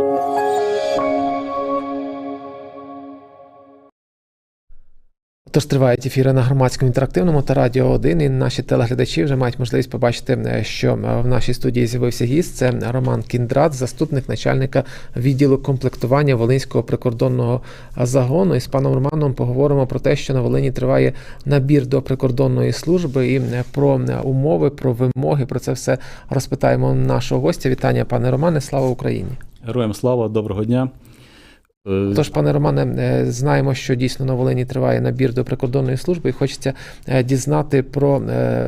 Oh. Тож тривають ефіри на громадському інтерактивному та радіо 1, і наші телеглядачі вже мають можливість побачити, е, що е, в нашій студії з'явився гість. Це Роман Кіндрат, заступник начальника відділу комплектування Волинського прикордонного загону. І з паном Романом поговоримо про те, що на Волині триває набір до прикордонної служби, і е, про е, умови, про вимоги. Про це все розпитаємо нашого гостя. Вітання, пане Романе. Слава Україні! Героям слава, доброго дня. Е, Тож, пане Романе, е, знаємо, що дійсно на Волині триває набір до прикордонної служби, і хочеться е, дізнати про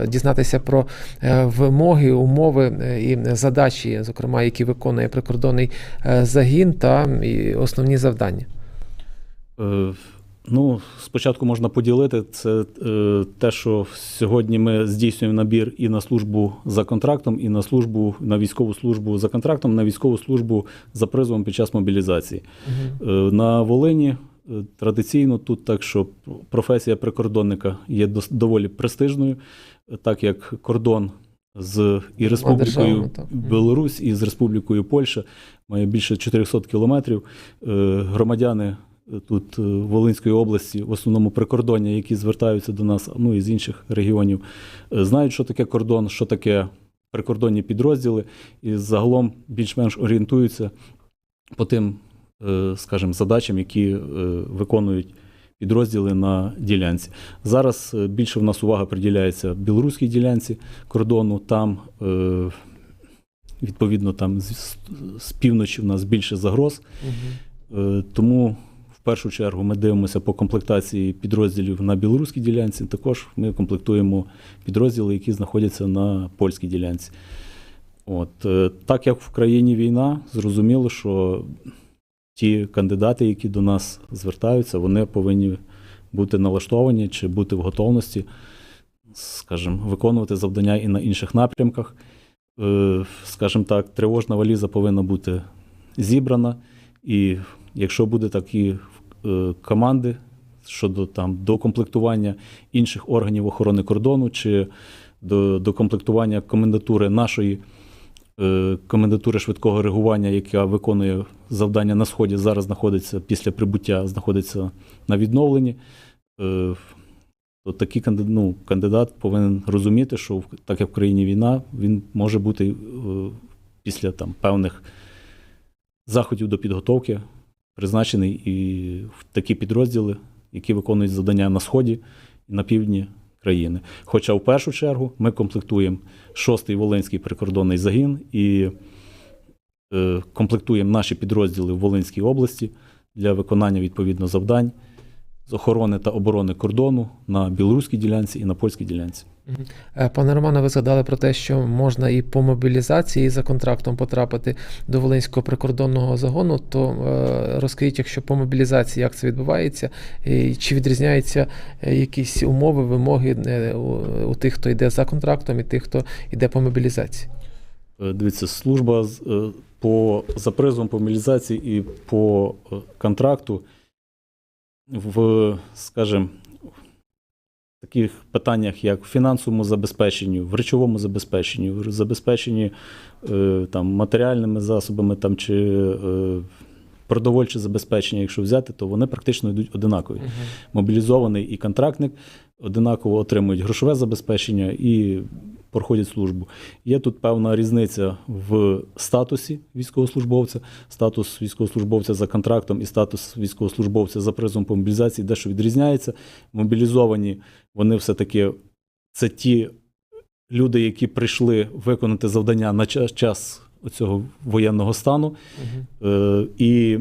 дізнатися про вимоги, умови і задачі, зокрема, які виконує прикордонний загін та основні завдання. Ну, спочатку можна поділити це е, те, що сьогодні ми здійснюємо набір і на службу за контрактом, і на службу на військову службу за контрактом, на військову службу за призовом під час мобілізації. Е, На Волині е, традиційно тут так, що професія прикордонника є дос- доволі престижною, так як кордон з і Республікою. Білорусь і з Республікою Польща має більше 400 кілометрів. Е, Громадяни тут е, Волинської області, в основному прикордоння, які звертаються до нас, ну і з інших регіонів, е, знають, що таке кордон, що таке прикордонні підрозділи, і загалом більш-менш орієнтуються по тим, е, скажімо, задачам, які виконують підрозділи на ділянці. Зараз більше в нас увага приділяється білоруській ділянці кордону. Там відповідно там з, півночі в нас більше загроз. Е, Тому в першу чергу ми дивимося по комплектації підрозділів на білоруській ділянці. Також ми комплектуємо підрозділи, які знаходяться на польській ділянці. От, е, так як в країні війна, зрозуміло, що ті кандидати, які до нас звертаються, вони повинні бути налаштовані чи бути в готовності, скажімо, виконувати завдання і на інших напрямках. Е, Скажімо так, тривожна валіза повинна бути зібрана. І якщо буде такі е, команди щодо там докомплектування інших органів охорони кордону чи до, докомплектування комендатури нашої е, комендатури швидкого реагування, яка виконує завдання на сході, зараз знаходиться після прибуття, знаходиться на відновленні. Е, то такий кандидат, ну, кандидат повинен розуміти, що так як в країні війна, він може бути після там певних заходів до підготовки призначений і в такі підрозділи, які виконують завдання на сході і на півдні країни. Хоча в першу чергу ми комплектуємо шостий Волинський прикордонний загін і е, комплектуємо наші підрозділи в Волинській області для виконання відповідно завдань з охорони та оборони кордону на білоруській ділянці і на польській ділянці. Е, Пане Романе, ви згадали про те, що можна і по мобілізації за контрактом потрапити до Волинського прикордонного загону. То е, розкажіть, якщо по мобілізації як це відбувається, і чи відрізняються е, якісь умови, вимоги у, у тих, хто йде за контрактом, і тих, хто йде по мобілізації? Дивіться, служба по за призовом по мобілізації і по контракту в, скажімо, таких питаннях, як в фінансовому забезпеченні, в речовому забезпеченні, в забезпеченні е, там, матеріальними засобами там, чи е, продовольче забезпечення, якщо взяти, то вони практично йдуть одинакові. Мобілізований і контрактник одинаково отримують грошове забезпечення і проходять службу. Є тут певна різниця в статусі військовослужбовця, статус військовослужбовця за контрактом і статус військовослужбовця за призовом по мобілізації дещо відрізняється. Мобілізовані вони все-таки це ті люди, які прийшли виконати завдання на час, час цього воєнного стану. Е, і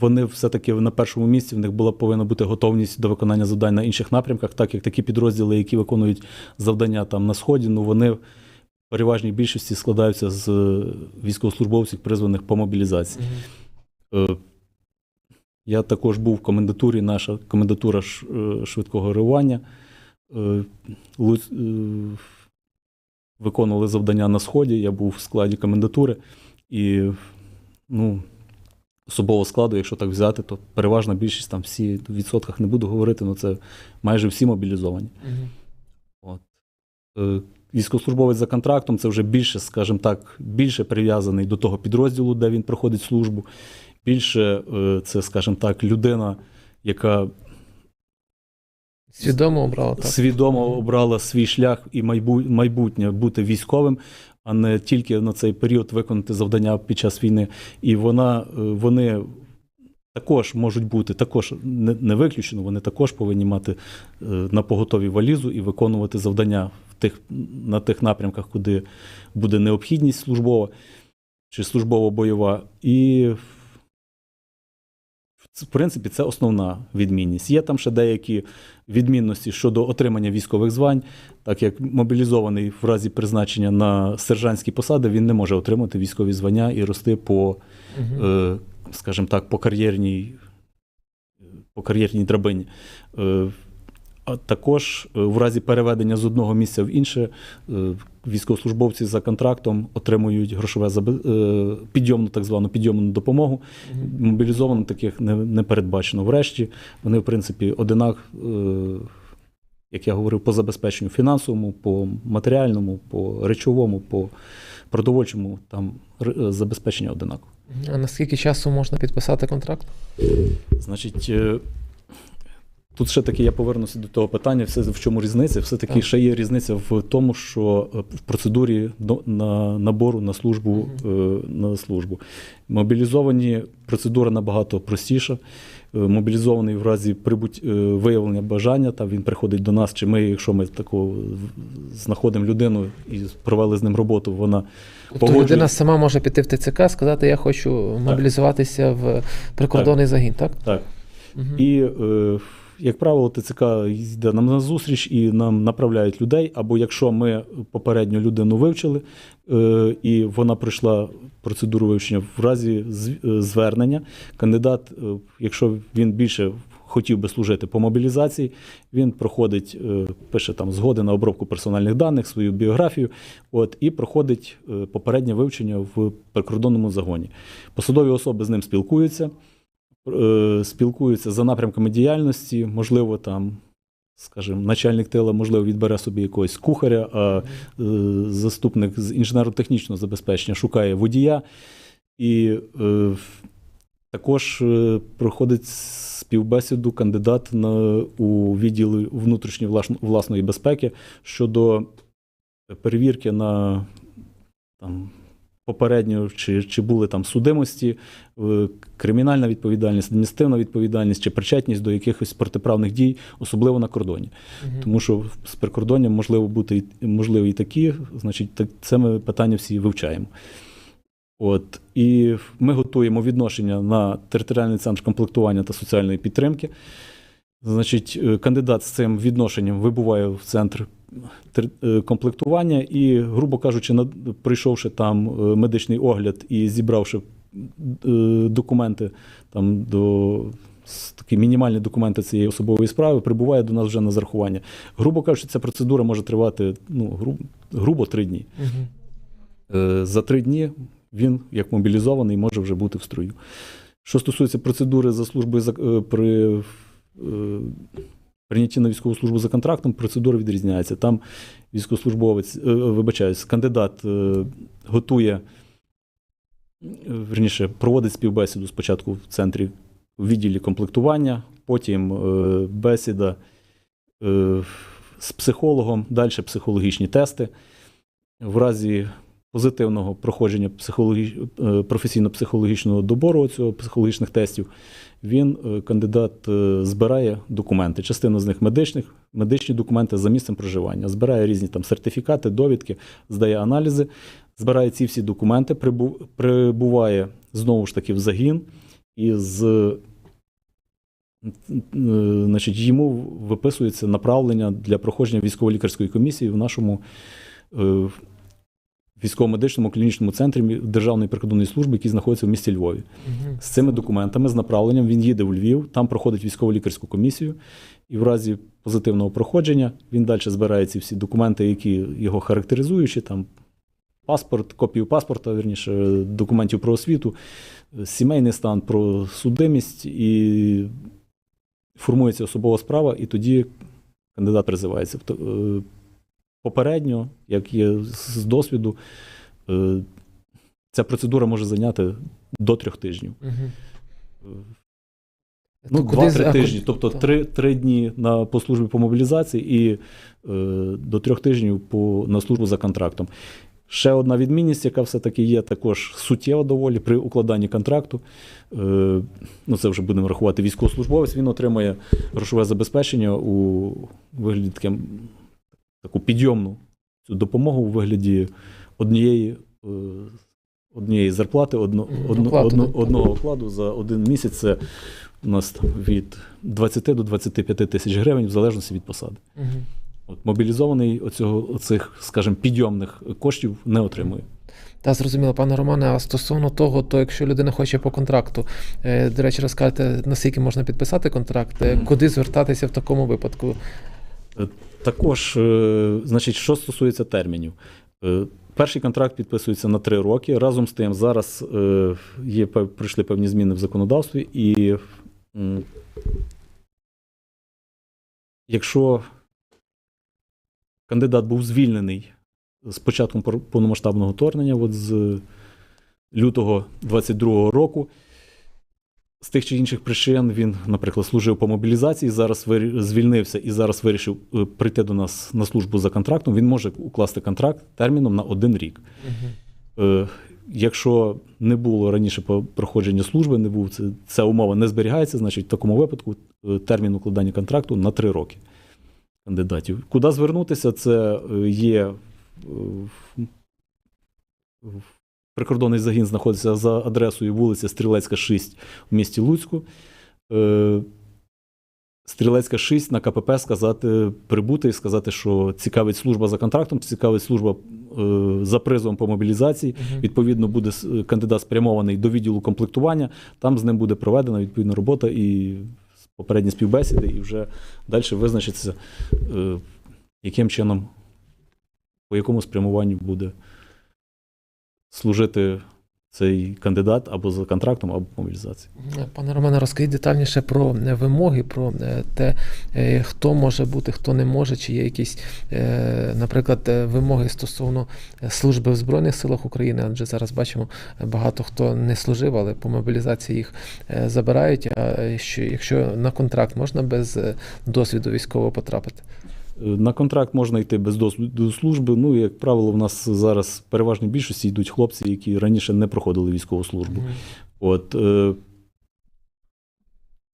вони все-таки на першому місці в них була повинна бути готовність до виконання завдань на інших напрямках, так як такі підрозділи, які виконують завдання там на сході, ну вони в переважній більшості складаються з е, військовослужбовців, призваних по мобілізації. Е, Я також був в комендатурі, наша комендатура е, швидкого реагування. Виконували завдання на сході. Я був в складі комендатури. І ну, особового складу, якщо так взяти, то переважна більшість там всі в відсотках не буду говорити, але це майже всі мобілізовані. От. Е, військовослужбовець за контрактом це вже більше, скажімо так, більше прив'язаний до того підрозділу, де він проходить службу. Більше е, це, скажімо так, людина, яка Свідомо обрала так. свідомо обрала свій шлях і майбутнє бути військовим, а не тільки на цей період виконати завдання під час війни. І вона, е, вони також можуть бути, також не, не виключено, вони також повинні мати е, на поготові валізу і виконувати завдання в тих, на тих напрямках, куди буде необхідність службова чи службово-бойова. І в принципі, це основна відмінність. Є там ще деякі відмінності щодо отримання військових звань, так як мобілізований в разі призначення на сержантські посади, він не може отримати військові звання і рости по, е, скажімо так, по кар'єрній, по кар'єрній драбині. Е, а також е, в разі переведення з одного місця в інше е, військовослужбовці за контрактом отримують грошове е, підйомну, так звану підйомну допомогу. Мобілізовано таких не, не передбачено. Врешті вони, в принципі, одинак, е, як я говорив, по забезпеченню фінансовому, по матеріальному, по речовому, по продовольчому, там е, забезпечення одинаково. А наскільки часу можна підписати контракт? Значить, тут ще таки я повернуся до того питання, все в чому різниця. Все-таки Так. ще є різниця в тому, що е, в процедурі до- на набору на службу, е, на службу. Мобілізовані процедура набагато простіша. Е, Мобілізований в разі прибуть виявлення бажання, та він приходить до нас, чи ми, якщо ми таку знаходимо людину і провели з ним роботу, вона Тобто Погоджуюсь. людина сама може піти в ТЦК, сказати, я хочу мобілізуватися в прикордонний загін, так? так. Мгм. І, е, як правило, ТЦК йде нам на зустріч і нам направляють людей. Або якщо ми попередньо людину вивчили, е, і вона пройшла процедуру вивчення в разі е, звернення, кандидат, е, якщо він більше хотів би служити по мобілізації, він проходить, пише там згоди на обробку персональних даних, свою біографію, от, і проходить попереднє вивчення в прикордонному загоні. Посадові особи з ним спілкуються спілкуються за напрямками діяльності, можливо, там, скажімо, начальник тила, можливо, відбере собі якогось кухаря, а е, заступник з інженерно-технічного забезпечення шукає водія. І е, також е, проходить співбесіду кандидат на, у відділі внутрішньої власної безпеки щодо перевірки на там, попередньо, чи, чи були там судимості, е, кримінальна відповідальність, адміністративна відповідальність чи причетність до якихось протиправних дій, особливо на кордоні. Мгм. Тому що з прикордонням можливо бути можливо і такі, значить, так, це ми питання всі вивчаємо. От, і ми готуємо відношення на територіальний центр комплектування та соціальної підтримки. Значить, е, кандидат з цим відношенням вибуває в центр комплектування і, грубо кажучи, пройшовши там е, медичний огляд і зібравши е, документи там до такі мінімальні документи цієї особової справи, прибуває до нас вже на зарахування. Грубо кажучи, ця процедура може тривати ну, гру- грубо три дні. Е, За три дні він, як мобілізований, може вже бути в строю. Що стосується процедури за службою е, при е, прийнятті на військову службу за контрактом, процедура відрізняється. Там військовослужбовець, е, вибачаюсь, кандидат е, готує, е, верніше, проводить співбесіду спочатку в центрі в відділі комплектування, потім е, бесіда е, з психологом, далі психологічні тести. В разі позитивного проходження психологі... е, професійно-психологічного добору цього психологічних тестів, він, е, кандидат, е, збирає документи. Частину з них медичних, медичні документи за місцем проживання, збирає різні там сертифікати, довідки, здає аналізи, збирає ці всі документи, прибуває знову ж таки в загін і з значить, йому виписується направлення для проходження військово-лікарської комісії в нашому військово-медичному клінічному центрі Державної прикордонної служби, який знаходиться в місті Львові. З цими документами, з направленням він їде в Львів, там проходить військово-лікарську комісію, і в разі позитивного проходження він далі збирає ці всі документи, які його характеризуючі, там паспорт, копію паспорта, вірніше, документів про освіту, сімейний стан, про судимість, і формується особова справа, і тоді кандидат призивається. Попередньо, як є з досвіду, е, ця процедура може зайняти до трьох тижнів. Мгм. Ну, два-три тижні, тобто три, три дні на, по службі по мобілізації і е, до трьох тижнів по, на службу за контрактом. Ще одна відмінність, яка все-таки є також суттєва доволі при укладанні контракту. Е, ну, це вже будемо рахувати військовослужбовець, він отримує грошове забезпечення у вигляді таке, таку підйомну цю допомогу у вигляді однієї, е, однієї зарплати, одно, одно, одно, одного окладу за один місяць. Це у нас від 20 до 25 тисяч гривень, в залежності від посади. Мгм. От мобілізований оцього, оцих, скажімо, підйомних коштів не отримує. Та зрозуміло, пане Романе, а стосовно того, то якщо людина хоче по контракту, е, до речі, розкажете, наскільки можна підписати контракт, е, куди звертатися в такому випадку? Також, е, значить, що стосується термінів. Е, Перший контракт підписується на три роки. Разом з тим, зараз е, є, прийшли певні зміни в законодавстві, і якщо кандидат був звільнений з початком повномасштабного вторгнення, от з лютого 22-го року, з тих чи інших причин він, наприклад, служив по мобілізації, зараз звільнився і зараз вирішив е, прийти до нас на службу за контрактом. Він може укласти контракт терміном на один рік. Е, Якщо не було раніше по проходження служби, не був це, ця умова не зберігається, значить в такому випадку е, термін укладання контракту на три роки кандидатів. Куди звернутися? Це є прикордонний загін знаходиться за адресою вулиця Стрілецька, 6 в місті Луцьку. Е, Стрілецька 6 на КПП сказати, прибути і сказати, що цікавить служба за контрактом, цікавить служба е, за призовом по мобілізації. Мгм. Відповідно, буде кандидат спрямований до відділу комплектування. Там з ним буде проведена відповідна робота і попередні співбесіди, і вже далі визначиться, е, яким чином, по якому спрямуванню буде служити цей кандидат або за контрактом, або мобілізації. Пане Романе, розкажіть детальніше про е, вимоги, про е, те, е, хто може бути, хто не може, чи є якісь, наприклад, вимоги стосовно служби в Збройних силах України, адже зараз бачимо багато хто не служив, але по мобілізації їх забирають. А що, якщо на контракт можна без досвіду військового потрапити? Е, На контракт можна йти без досвіду служби. Ну, і, як правило, в нас зараз в переважній більшості йдуть хлопці, які раніше не проходили військову службу. От, е,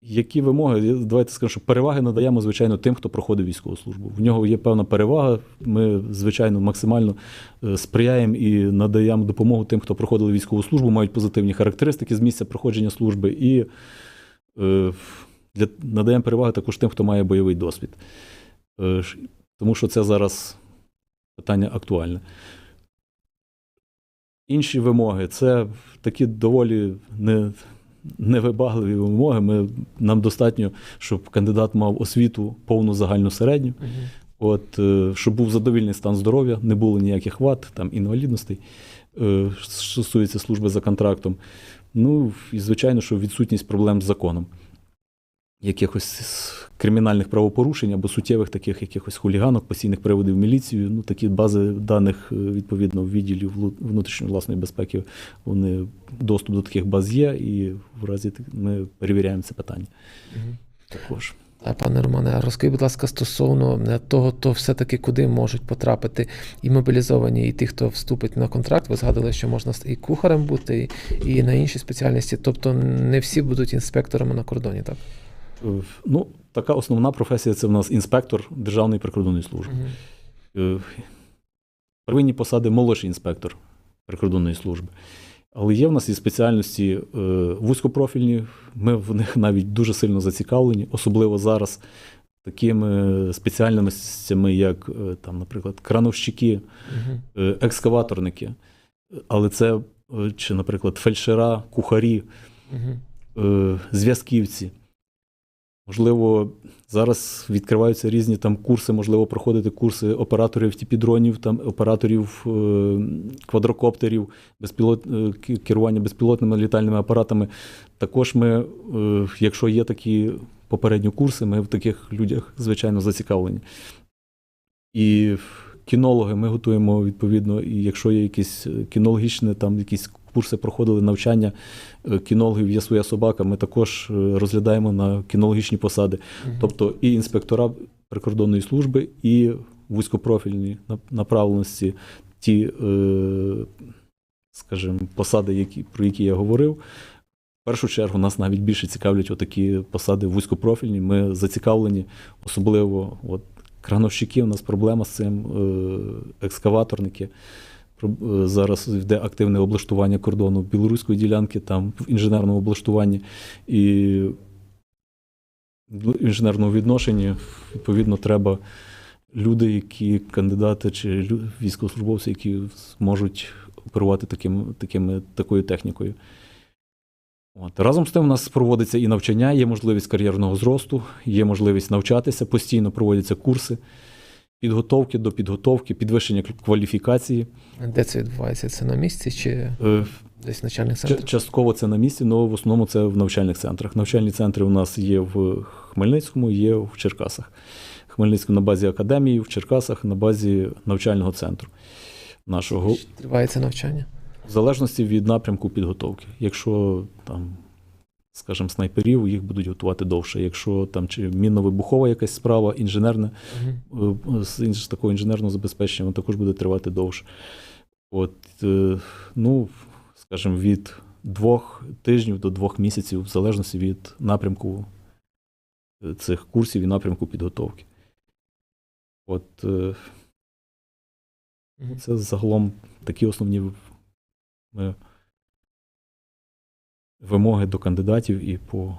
які вимоги? Давайте скажемо, що переваги надаємо, звичайно, тим, хто проходив військову службу. В нього є певна перевага. Ми, звичайно, максимально е, сприяємо і надаємо допомогу тим, хто проходили військову службу, мають позитивні характеристики з місця проходження служби, і е, для, надаємо переваги також тим, хто має бойовий досвід. Е, Тому що це зараз питання актуальне. Інші вимоги це такі доволі не, невибагливі вимоги. Ми, нам достатньо, щоб кандидат мав освіту повну загальну середню, Мгм. от, е, щоб був задовільний стан здоров'я, не було ніяких вад, там, інвалідностей, е, що стосується служби за контрактом. Ну, і звичайно, що відсутність проблем з законом. Якихось кримінальних правопорушень або суттєвих таких якихось хуліганок, постійних приводів в міліцію. Ну, такі бази даних, е, відповідно, в відділі внутрішньої власної безпеки, вони доступ до таких баз є, і в разі ми перевіряємо це питання Мгм. також. А пане Романе, а розкажіть, будь ласка, стосовно е, того, то все-таки куди можуть потрапити і мобілізовані, і ті, хто вступить на контракт. Ви згадували, що можна і кухарем бути, і, і на інші спеціальності. Тобто не всі будуть інспекторами на кордоні, так? Е, Ну, така основна професія це в нас інспектор Державної прикордонної служби. Е, Первинні посади молодший інспектор прикордонної служби. Але є в нас і спеціальності е, вузькопрофільні, ми в них навіть дуже сильно зацікавлені, особливо зараз такими спеціальностями, як, там, наприклад, крановщики, екскаваторники. Але це, чи, наприклад, фельдшера, кухарі, зв'язківці. Можливо, зараз відкриваються різні там курси, можливо, проходити курси операторів FTP-дронів, там операторів е, квадрокоптерів, безпілот, е, керування безпілотними літальними апаратами. Також ми, е, якщо є такі попередні курси, ми в таких людях, звичайно, зацікавлені. І кінологи ми готуємо відповідно, і якщо є якісь кінологічні, там якісь курси проходили навчання е, кінологів, є своя собака, ми також е, розглядаємо на кінологічні посади. Тобто і інспектора прикордонної служби, і вузькопрофільні направленості, ті, е, скажімо, посади, які, про які я говорив. В першу чергу нас навіть більше цікавлять отакі посади вузькопрофільні. Ми зацікавлені, особливо от, крановщики, у нас проблема з цим, екскаваторники. Е, Зараз йде активне облаштування кордону білоруської ділянки, там в інженерному облаштуванні. І в інженерному відношенні, відповідно, треба люди, які кандидати чи військовослужбовці, які зможуть оперувати таким, такими, такою технікою. От. Разом з тим, у нас проводиться і навчання, є можливість кар'єрного зросту, є можливість навчатися, постійно проводяться курси підготовки до підготовки, підвищення кваліфікації. Де це відбувається? Це на місці чи Е, десь в начальних Ча- центрах? Частково це на місці, але в основному це в навчальних центрах. Навчальні центри у нас є в Хмельницькому, є в Черкасах. Хмельницькому на базі академії, в Черкасах на базі навчального центру нашого. Чи Триває це навчання? В залежності від напрямку підготовки. Якщо там, скажімо, снайперів, їх будуть готувати довше. Якщо там чи мінно-вибухова якась справа, інженерна, з з такого інженерного забезпечення, воно також буде тривати довше. От, е, ну, скажімо, від двох тижнів до двох місяців, в залежності від напрямку е, цих курсів і напрямку підготовки. От це загалом такі основні е, вимоги до кандидатів і по,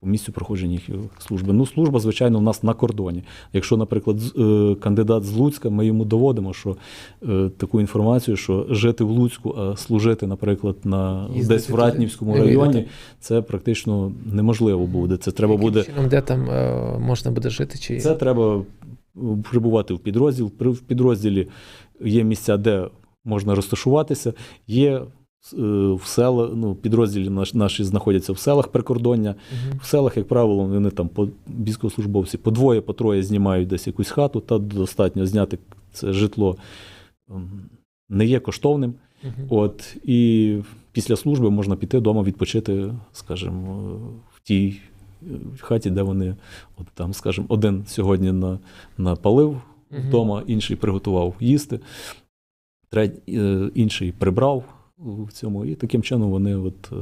по місцю проходження їх служби. Ну, служба, звичайно, у нас на кордоні. Якщо, наприклад, е, кандидат з Луцька, ми йому доводимо, що е, таку інформацію, що жити в Луцьку, а служити, наприклад, на Їздити десь в Ратнівському районі, це практично неможливо буде. Це треба Яким буде. чином, де там е, можна буде жити? Чи... Це треба прибувати в підрозділ. В підрозділі є місця, де можна розташуватися. Є в села, ну, підрозділі наш- наші знаходяться в селах прикордоння. Мгм. В селах, як правило, вони там по військовослужбовці по двоє, по троє знімають десь якусь хату, та достатньо зняти це житло ем, не є коштовним. Мгм. От, і після служби можна піти вдома відпочити, скажімо, в тій е, хаті, де вони, от там, скажімо, один сьогодні на, напалив Мгм. вдома, інший приготував їсти, треть, е, інший прибрав в цьому, і таким чином вони от, е,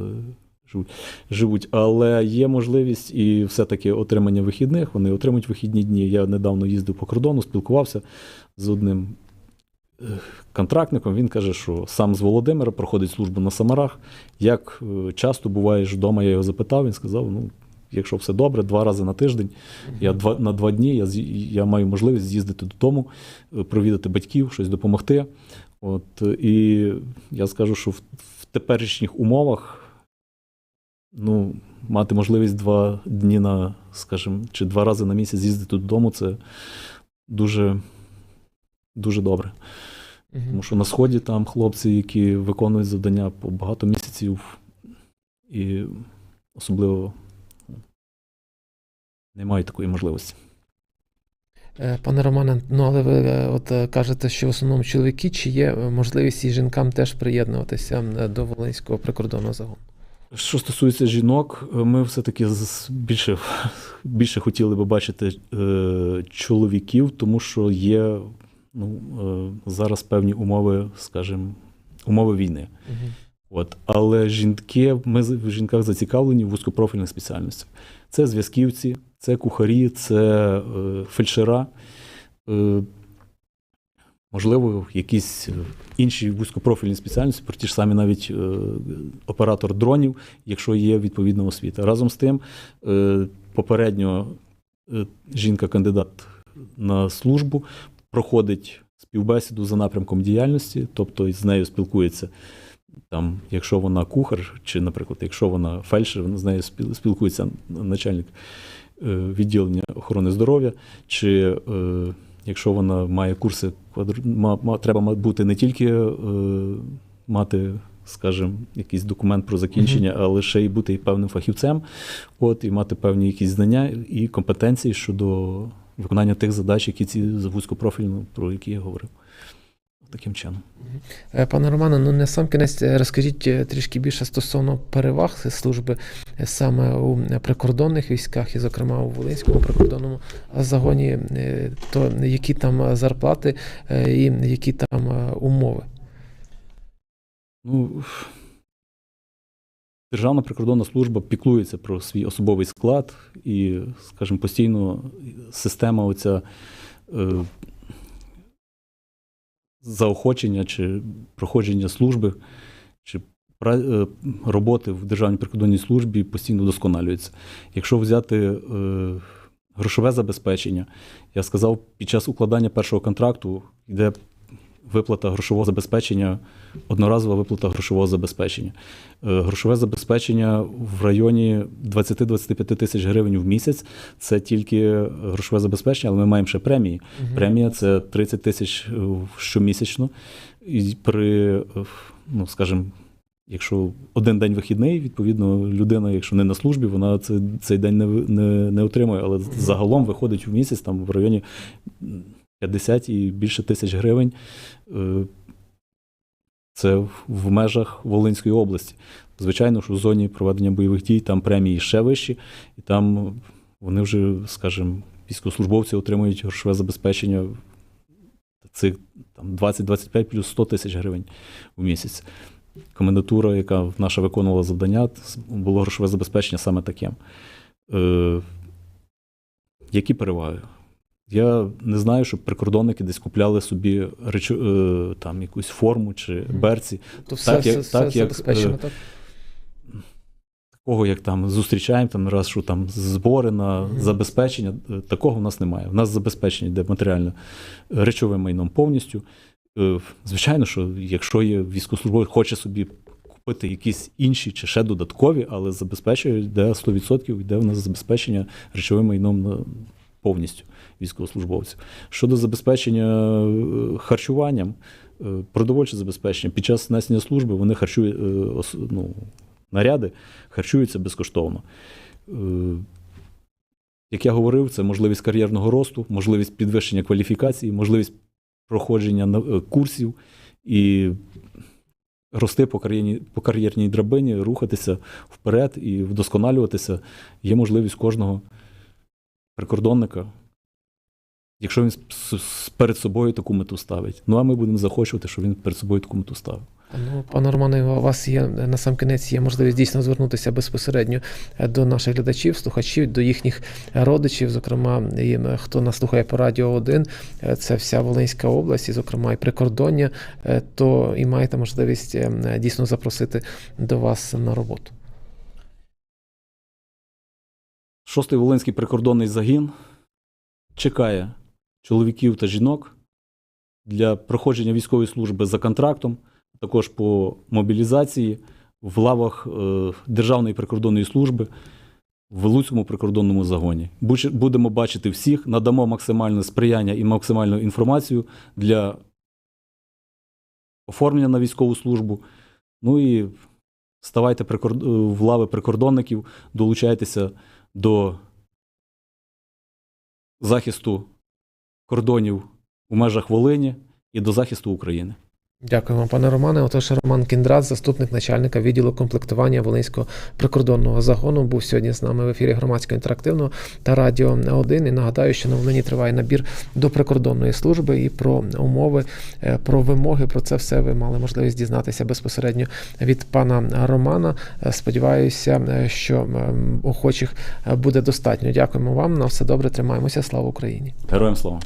живуть. Але є можливість і все-таки отримання вихідних. Вони отримують вихідні дні. Я недавно їздив по кордону, спілкувався з одним е, контрактником. Він каже, що сам з Володимира проходить службу на Самарах. Як е, часто буваєш вдома, я його запитав, він сказав: ну. Якщо все добре, два рази на тиждень. Я два, на два дні я, я маю можливість з'їздити додому, е, провідати батьків, щось допомогти. От, е, і я скажу, що в, в теперішніх умовах ну, мати можливість два дні на, скажімо, чи два рази на місяць з'їздити додому, це дуже, дуже добре. Тому що на сході там хлопці, які виконують завдання по багато місяців, і особливо не мають такої можливості. Е, Пане Романе, ну але ви е, от е, кажете, що в основному чоловіки, чи є можливість і жінкам теж приєднуватися до Волинського прикордонного загону? Що стосується жінок, ми все-таки більше, більше хотіли би бачити чоловіків, тому що є ну, зараз певні умови, скажімо, умови війни. Мгм. От. Але жінки, ми в жінках зацікавлені в вузькопрофільних спеціальностях. Це зв'язківці, це кухарі, це е, фельдшера. Е, можливо, якісь е, інші вузькопрофільні спеціальності, про ті ж самі навіть оператор дронів, якщо є відповідна освіта. Разом з тим, попередньо жінка-кандидат на службу проходить співбесіду за напрямком діяльності, тобто з нею спілкується там, якщо вона кухар, чи, наприклад, якщо вона фельдшер, вона з нею спіл- спілкується начальник е, відділення охорони здоров'я, чи е, якщо вона має курси, треба бути не тільки е, мати, скажімо, якийсь документ про закінчення, а лише й бути певним фахівцем, от, і мати певні якісь знання і компетенції щодо виконання тих задач, які ці вузькопрофільно, про які я говорив. Таким чином. Е, Пане Романе, ну на сам кінець е, розкажіть е, трішки більше стосовно переваг служби саме у прикордонних військах, і, зокрема, у Волинському прикордонному загоні, то які там зарплати і які там умови. Ну, Державна прикордонна служба піклується про свій особовий склад і, скажімо, постійно система оця заохочення чи проходження служби, чи е, роботи в Державній прикордонній службі постійно вдосконалюється. Якщо взяти е, грошове забезпечення, я сказав, під час укладання першого контракту йде виплата грошового забезпечення, одноразова виплата грошового забезпечення. Е, Грошове забезпечення в районі 20-25 тисяч гривень в місяць. Це тільки грошове забезпечення, але ми маємо ще премії. Премія це 30 тисяч е, щомісячно. І при, е, ну, скажімо, Якщо один день вихідний, відповідно, людина, якщо не на службі, вона це, цей день не, не, не отримує. Але загалом виходить в місяць там в районі 50 і більше тисяч гривень. Е, Це в- межах Волинської області. Звичайно, що в зоні проведення бойових дій там премії ще вищі, і там вони вже, скажімо, військовослужбовці отримують грошове забезпечення цих там 20-25 плюс 100 тисяч гривень в місяць. Комендатура, яка наша виконувала завдання, було грошове забезпечення саме таким. Е, які переваги? Я не знаю, щоб прикордонники десь купляли собі речу, е, там, якусь форму чи берці. То все, Так, як- все, все як, забезпечено, е, так? Такого, як там зустрічаємо, там раз, що там збори на Мгм. забезпечення, е, такого в нас немає. У нас забезпечення йде матеріально речовим майном повністю. Звичайно, що якщо є військовослужбовець, хоче собі купити якісь інші чи ще додаткові, але забезпечує, йде 100% йде в нас забезпечення речовим майном на- повністю військовослужбовців. Щодо забезпечення е, харчуванням, е, продовольче забезпечення, під час несення служби вони харчують е, ну, наряди харчуються безкоштовно. Як я говорив, це можливість кар'єрного росту, можливість підвищення кваліфікації, можливість проходження курсів і рости по кар'єрній, по кар'єрній драбині, рухатися вперед і вдосконалюватися. Є можливість кожного прикордонника, якщо він перед собою таку мету ставить. Ну а ми будемо захочувати, щоб він перед собою таку мету ставив. Ну, пане Романе, у вас є на сам кінець є можливість дійсно звернутися безпосередньо е, до наших глядачів, слухачів, до їхніх родичів, зокрема, і хто нас слухає по радіо 1, е, це вся Волинська область, і, зокрема, і прикордоння, е, то і маєте можливість е, дійсно запросити до вас на роботу. Шостий Волинський прикордонний загін чекає чоловіків та жінок для проходження військової служби за контрактом, також по мобілізації в лавах е, Державної прикордонної служби в Луцькому прикордонному загоні. Будемо бачити всіх, надамо максимальне сприяння і максимальну інформацію для оформлення на військову службу. Ну і ставайте е, в лави прикордонників, долучайтеся до захисту кордонів у межах Волині і до захисту України. Дякуємо, пане Романе. Отож, Роман Кіндрат, заступник начальника відділу комплектування Волинського прикордонного загону, був сьогодні з нами в ефірі громадського інтерактивного та радіо 1. І нагадаю, що на Волині триває набір до прикордонної служби і про умови, е, про вимоги. Про це все ви мали можливість дізнатися безпосередньо від пана Романа. Е, Сподіваюся, е, що охочих буде достатньо. Дякуємо вам. На все добре. Тримаємося. Слава Україні. Героям слава!